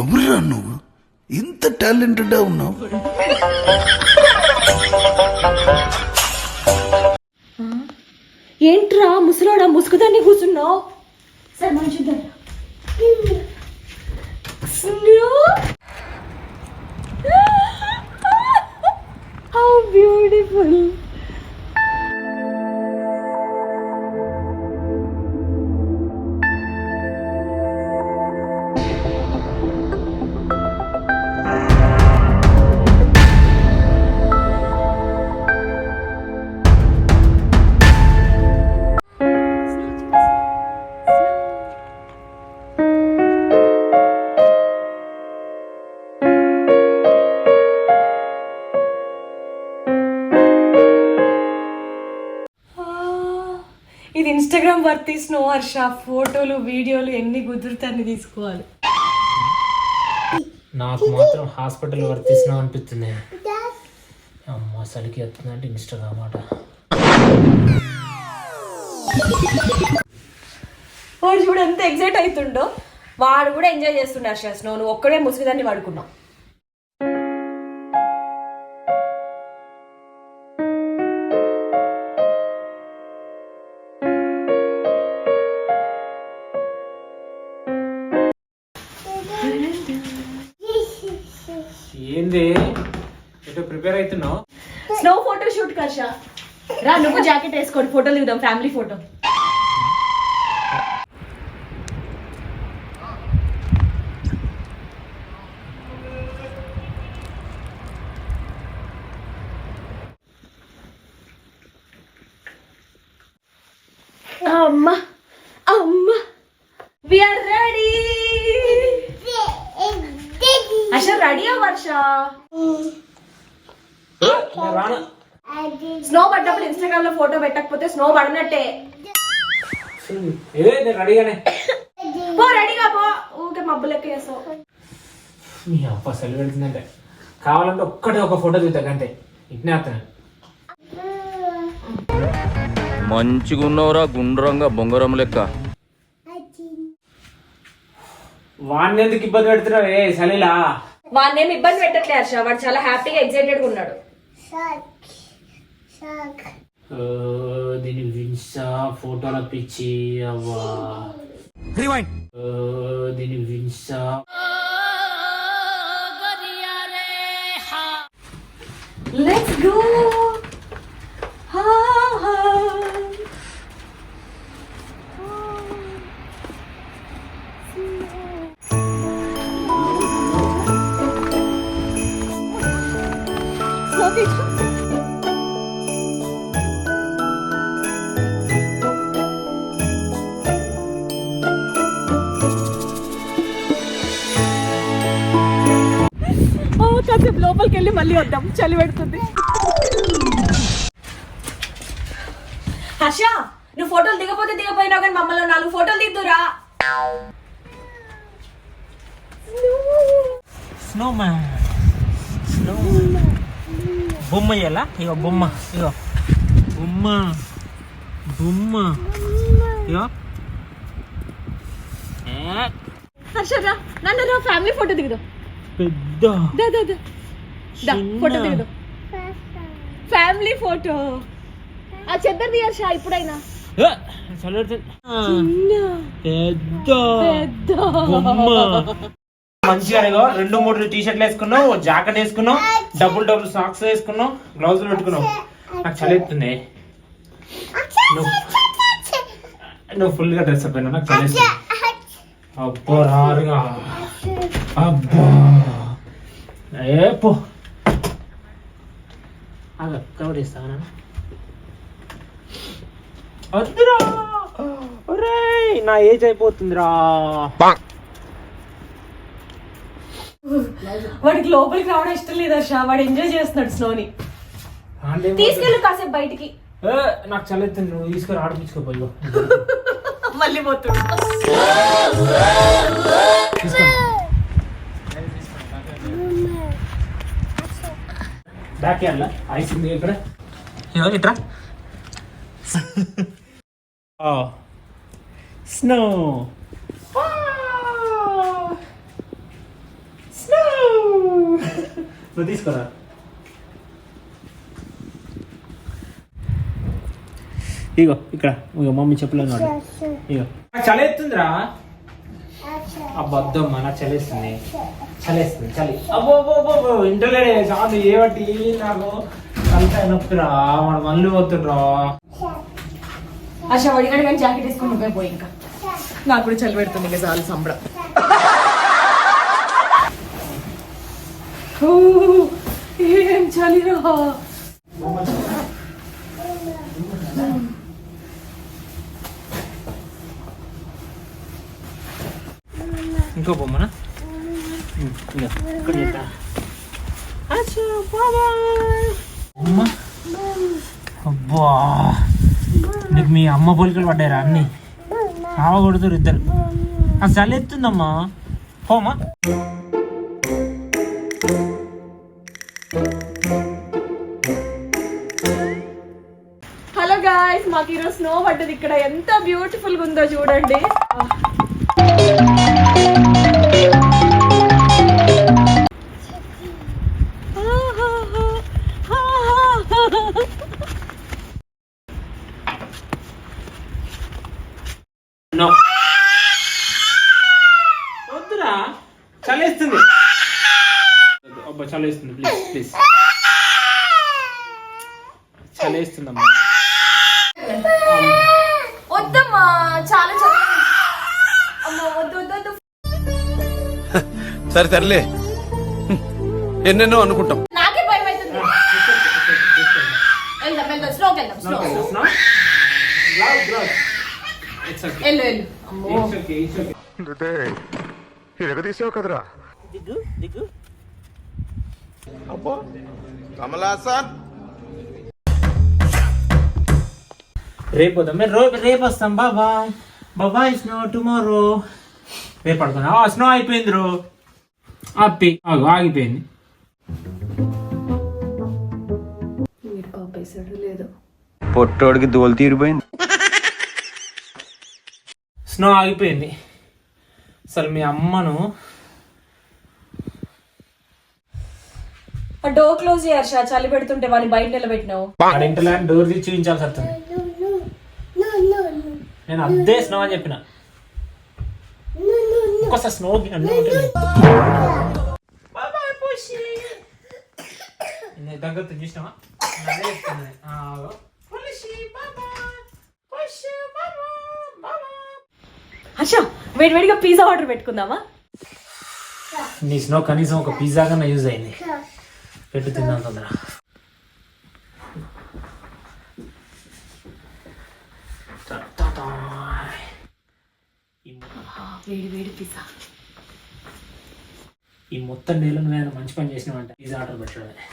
ఎవరురా నువ్వు? ఇంత టాలెంటెడ్ ఉన్నావు. ఏంట్రా ముసలోడా ముసుగుదాన్ని కూర్చున్నావు? సరే మనం చూద్దాం. Snow how Instagram worthy snow Harsha ఫోటోలు వీడియోలు ఎన్ని కుదిరితే అన్ని తీసుకోవాలి. నాకు మాత్రం హాస్పిటల్ వర్తిస్తున్నావు అనిపిస్తుంది. అమ్మ సలికి ఎత్తుందంటే ఇన్స్టాగ్రామ్ మాట వాడు చూడు ఎంత ఎగ్జైట్ అవుతుండో. వాడు కూడా ఎంజాయ్ చేస్తుండే హర్ష స్నో నువ్వు ఒక్కడే ముసుగుదాన్ని వాడుకున్నావు. ప్రిపేర్ అవుతున్నావు? స్నో ఫోటో షూట్ హర్ష రా నువ్వు జాకెట్ వేసుకోండి ఫోటోలు దిగుదాం ఫ్యామిలీ ఫోటో. అమ్మ అమ్మ. వి ఆర్ రెడీ హర్ష రెడీయా వర్ష? రాను స్నో పడ్డప్పుడు ఇన్స్టాగ్రామ్లో ఫోటో పెట్టకపోతే స్నో పడినట్టే. ఏ నేను రెడీగానే. పో రెడీగా పో. ఊకే మబ్బు లెక్క చేస్తావు మీ అప్ప సెలవు పెడుతుందంటే కావాలంటే ఒక్కటే ఒక ఫోటో దిగుతా అంతే ఇట్నే వస్తాను మంచిగున్నవరా గుండ్రంగా బొంగరం లెక్క. వాడిని ఎందుకు ఇబ్బంది పెడుతున్నావు? ఏ సలీలా వాడిని ఏమి ఇబ్బంది పెట్టట్లే హర్ష. వాడు చాలా హ్యాపీగా ఎక్సైటెడ్గా ఉన్నాడు. దీని విన్సా ఫోటోల పిచ్చి అవ్వా. దీని కాసేపు లోపలికి వెళ్ళి మళ్ళీ వద్దాం. చలి పెడుతుంది. హర్ష నువ్వు ఫోటోలు దిగపోతే దిగపోయినావు కానీ మమ్మల్ని నాలుగు ఫోటోలు దిద్దురా. స్నో మ్యాన్ స్నో బొమ్మ ఇయ్యాలా? ఇగో బొమ్మ ఇగో. బొమ్మ బొమ్మ. ఇగో. ఏ, హర్ష రా. నన్ను రా ఫ్యామిలీ ఫోటో దిగుదాం. పెద్ద. దా దా దా. దా చిన్న. ఫోటో దిగుదాం. ఫ్యామిలీ ఫోటో ఆ చెద్దరు ఇప్పుడైనా. ఏ, చలి పెడుతుంది. పెద్ద. పెద్ద. బొమ్మ. మంచిగా ఇగో రెండు మూడు టీ షర్ట్లు వేసుకున్నావు జాకెట్ వేసుకున్నావు డబుల్ డబుల్ సాక్స్ వేసుకున్నావు గ్లౌజులు పెట్టుకున్నావు. నాకు చలిస్తుంది నువ్వు ఫుల్గా ఫుల్గా డ్రెస్ అయిపోయినా నాకు చలి అబ్బో రారుగా. అబ్బా. ఏ పో. కవర్ చేస్తావా వద్దురా ఒరేయ్ నా ఏజ్ అయిపోతుందిరా. వాడికి లోపలికి రావడం ఇష్టం లేదు హర్ష వాడు ఎంజాయ్ చేస్తున్నాడు స్నోని తీసుకెళ్ళు కాసేపు బయటికి. ఏ, నాకు చల్లెత్తుంది నువ్వు తీసుకొని ఆడిపించుకోపోయి మళ్ళీ పోతుడు బ్యాక్ వెళ్ళా ఐస్ ఉంది ఇక్కడ ఇట్రా. స్నో నువ్వు తీసుకోరా? ఇగో ఇక్కడ. ఇగో మమ్మీ చెప్పలేదు ఇగో. చలి ఎత్తుందిరా అబద్ధం మన చలేస్తుంది. చలేస్తుంది చలి. అబ్బో అబ్బో అబ్బో, అబ్బో ఇంటలేడే. చాలు ఏ బట్టి నాకు తలకాయ నొప్పిరా. వాడు మళ్ళీ పోతుండ్రా. హర్ష వడిగడి కానీ జాకెట్ వేసుకుని పోయి ఇంకా. నాకు కూడా చలి పెడుతుంది ఇంకా చాలు సంబడం ఏం చలిరా? ఇంకో బొమ్మనా? ఇక్కడ. అమ్మ? అబ్బా! నీకు మీ అమ్మ పోలికలు పడ్డారా అన్ని. ఆవ కొడుతురు ఇద్దరు. ఆ చలి ఎత్తుందమ్మా. పోమా మాకు ఈరోజు స్నో పడ్డది. ఇక్కడ ఎంత బ్యూటిఫుల్గా ఉందో చూడండి. నో వద్దురా. చలేస్తుంది అబ్బా చలేస్తుంది ప్లీజ్ ప్లీజ్ చలేస్తుందమ్మా వద్దమ్మా చాలా సరే సర్లే. ఎన్నెన్నో అనుకుంటాం. నాకే భయం అవుతుంది. వెళ్దాం వెళ్దాం స్లోకి వెళ్దాం స్లో ఇట్స్ ఓకే వెళ్ళు వెళ్ళు. అమ్మో. ఇట్స్ ఓకే ఇట్స్ ఓకే ఎరగదీసావు కదరా? దిగు దిగు. అబ్బో. కమలాసన్ రేపు వద్దాం. మేము రో- రేపు వస్తాం. బాబాయ్ బాబాయ్ స్నో టుమారో రేపు పడుతున్నా స్నో అయిపోయింది రో. ఆగు ఆగిపోయింది. పొట్టోడికి దోలు తీరిపోయింది. స్నో ఆగిపోయింది. అసలు మీ అమ్మను డోర్ క్లోజ్ చేయర్షా చలి పెడుతుంటే వాడిని బయట నిలబెట్టినావు. ఇంట్లో డోర్ తీసి చూపించాల్సి వస్తుంది. నేను అద్దే స్నో అని చెప్పిన ఇంకోసారి స్నో దగ్గర చూసినావా అదే చెప్తున్నా. ఆ, ఆగో. పులిసి, బాబాయ్. పులిసి, బాబాయ్, బాబాయ్. హర్ష వేడి వేడిగా పిజ్జా ఆర్డర్ పెట్టుకుందామా నీ స్నో కనీసం ఒక పిజ్జా కన్నా యూజ్ అయింది పెట్టు తిందాం తొందర వేడి వేడి పిజ్జా ఈ మొత్తం డేలో నేను మంచి పని చేసినామంట పిజ్జా ఆర్డర్ పెట్టడమే.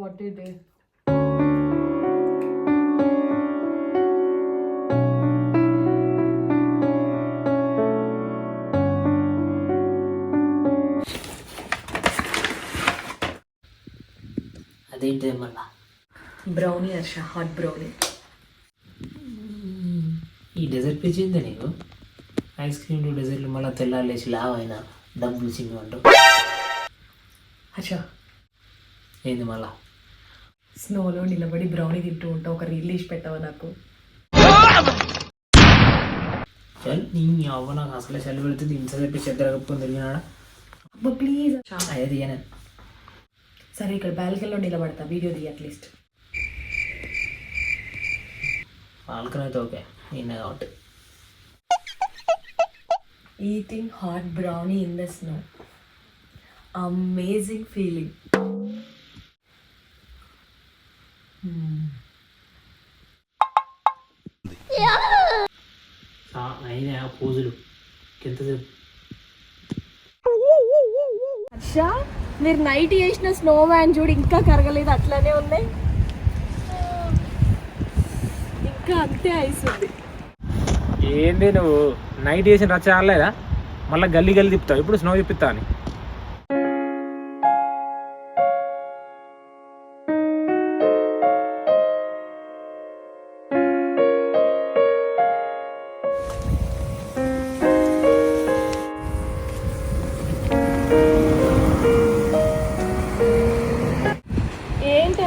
What it is. అదేంటి మళ్ళా. బ్రౌనీ హర్ష హాట్ బ్రౌనీ ఈ డెజర్ట్ పిచ్చిందే నీకు? ఐస్ క్రీమ్లు డెజర్ట్లు మళ్ళీ తెల్లాలేసి లావ్ అయినా డబ్బులు చిన్న అంటూ హర్ష ఏంది మళ్ళా? స్నోలో నిలబడి బ్రౌనీ తింటూ ఉంటావు ఒక రీల్ తీసి పెట్టావా నాకు? చల్ నీ అవ్వ నాకు అసలే చలి పెడుతుంది ఇంత చెప్పి చెద్దర కప్పుకొని తిరిగినాడా? అబ్బా ప్లీజ్ అదే తీయనే. సరే ఇక్కడ బాల్కనీలో నిలబడతా. వీడియో తీ అట్లీస్ట్ పాలకన అయితే ఓకే. నిన్న కాబట్టి. Eating hot brownie in the snow amazing feeling అయినా పూజలు. ఎంతసేపు హర్ష? మీరు నైట్ చేసిన స్నో మ్యాన్ చూడు ఇంకా కరగలేదు అట్లానే ఉన్నాయి ఇంకా అంతే ఐస్ ఉంది ఏంది నువ్వు? నైట్ వేసిన రచ్చ ఆడలేదా? మళ్ళీ గల్లీ గల్లీ తిప్పుతావు? ఇప్పుడు స్నో తిప్పిస్తా అని?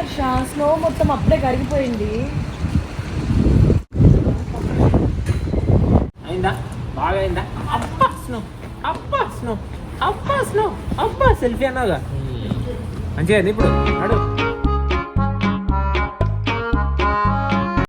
హర్ష స్నో మొత్తం అప్పుడే కరిగిపోయింది. అయిందా? బాగా అయిందా అబ్బా స్నో. అబ్బా స్నో. అబ్బా స్నో. అబ్బా సెల్ఫీ అన్నావుగా? మంచిగా ఇప్పుడు? అడు